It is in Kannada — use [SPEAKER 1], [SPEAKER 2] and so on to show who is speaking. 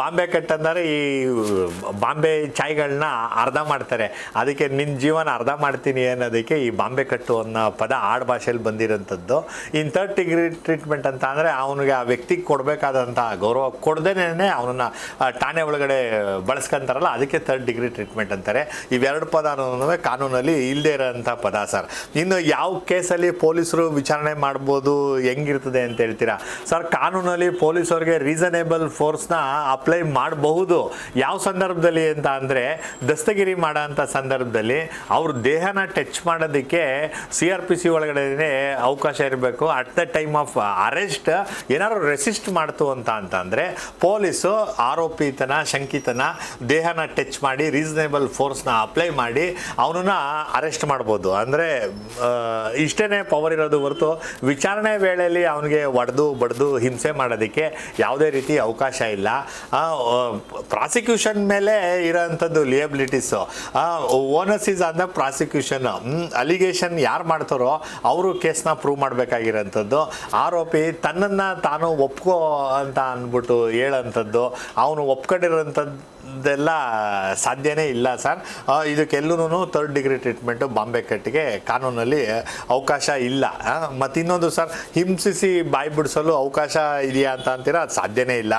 [SPEAKER 1] ಬಾಂಬೆ ಕಟ್ ಅಂದರೆ ಈ ಬಾಂಬೆ ಚಾಯ್ಗಳನ್ನ ಅರ್ಧ ಮಾಡ್ತಾರೆ. ಅದಕ್ಕೆ ನಿನ್ನ ಜೀವನ ಅರ್ಧ ಮಾಡ್ತೀನಿ ಅನ್ನೋದಕ್ಕೆ ಈ ಬಾಂಬೆ ಕಟ್ಟು ಅನ್ನೋ ಪದ ಆಡ್ ಭಾಷೆಯಲ್ಲಿ ಬಂದಿರೋಂಥದ್ದು. ಇನ್ ಥರ್ಡ್ ಡಿಗ್ರಿ ಟ್ರೀಟ್ಮೆಂಟ್ ಅಂತ ಅಂದರೆ ಅವನಿಗೆ ಆ ವ್ಯಕ್ತಿಗೆ ಕೊಡಬೇಕಾದಂಥ ಗೌರವ ಕೊಡ್ದೇನೆ ಅವನನ್ನು ಠಾಣೆ ಒಳಗಡೆ ಬಳಸ್ಕೊಂತಾರಲ್ಲ, ಅದಕ್ಕೆ ಥರ್ಡ್ ಡಿಗ್ರಿ ಟ್ರೀಟ್ಮೆಂಟ್ ಅಂತಾರೆ. ಇವೆರಡು ಪದನೂ ಕಾನೂನಲ್ಲಿ ಇಲ್ಲದೇ ಇರೋಂಥ ಪದ ಸರ್. ಇನ್ನು ಯಾವ ಕೇಸಲ್ಲಿ ಪೊಲೀಸರು ವಿಚಾರಣೆ ಮಾಡ್ಬೋದು, ಹೆಂಗಿರ್ತದೆ ಅಂತ ಹೇಳ್ತೀರಾ? ಸರ್, ಕಾನೂನಲ್ಲಿ ಪೊಲೀಸವ್ರಿಗೆ ರೀಸನೇಬಲ್ ಫೋರ್ಸ್ನ ಅಪ್ಲೈ ಮಾಡಬಹುದು. ಯಾವ ಸಂದರ್ಭದಲ್ಲಿ ಅಂತ ಅಂದರೆ ದಸ್ತಗಿರಿ ಮಾಡೋಂಥ ಸಂದರ್ಭದಲ್ಲಿ ಅವ್ರ ದೇಹನ ಟಚ್ ಮಾಡೋದಕ್ಕೆ ಸಿ ಆರ್ ಪಿ ಸಿ ಒಳಗಡೆ ಅವಕಾಶ ಇರಬೇಕು. At the time of arrest ಏನಾದ್ರು ರೆಸಿಸ್ಟ್ ಮಾಡ್ತು ಅಂತ ಅಂತಂದರೆ ಪೊಲೀಸು ಆರೋಪಿತನ, ಶಂಕಿತನ ದೇಹನ ಟಚ್ ಮಾಡಿ ರೀಸನೇಬಲ್ ಫೋರ್ಸ್ನ ಅಪ್ಲೈ ಮಾಡಿ ಅವನನ್ನ ಅರೆಸ್ಟ್ ಮಾಡ್ಬೋದು. ಅಂದರೆ ಇಷ್ಟೇ ಪವರ್ ಇರೋದು ಹೊರತು ವಿಚಾರಣೆ ವೇಳೆಯಲ್ಲಿ ಅವನಿಗೆ ಒಡೆದು, ಬಡ್ದು ಹಿಂಸೆ ಮಾಡೋದಕ್ಕೆ ಯಾವುದೇ ರೀತಿ ಅವಕಾಶ ಇಲ್ಲ. ಪ್ರಾಸಿಕ್ಯೂಷನ್ ಮೇಲೆ ಇರೋಂಥದ್ದು liabilities onus is on the prosecution allegation ಯಾರು ಮಾಡ್ತಾರೋ ಅವರು ಕೇಸ್ನ ಪ್ರೂವ್ ಮಾಡಬೇಕಾಗಿರೋಂಥದ್ದು. ಆರೋಪಿ ತನ್ನನ್ನು ತಾನು ಒಪ್ಕೋ ಅಂತ ಅಂದ್ಬಿಟ್ಟು ಹೇಳೋಂಥದ್ದು. ಅವನು ಒಪ್ಕೊಂಡಿರೋಂಥದ್ದು ಇದೆಲ್ಲ ಸಾಧ್ಯನೇ ಇಲ್ಲ ಸರ್. ಇದಕ್ಕೆಲ್ಲೂ ಥರ್ಡ್ ಡಿಗ್ರಿ ಟ್ರೀಟ್ಮೆಂಟು ಬಾಂಬೆ ಕಟ್ಟಿಗೆ ಕಾನೂನಲ್ಲಿ ಅವಕಾಶ ಇಲ್ಲ. ಮತ್ತು ಇನ್ನೊಂದು ಸರ್, ಹಿಂಸಿಸಿ ಬಾಯಿ ಬಿಡಿಸಲು ಅವಕಾಶ ಇದೆಯಾ ಅಂತ ಅಂತೀರ? ಅದು ಸಾಧ್ಯನೇ ಇಲ್ಲ.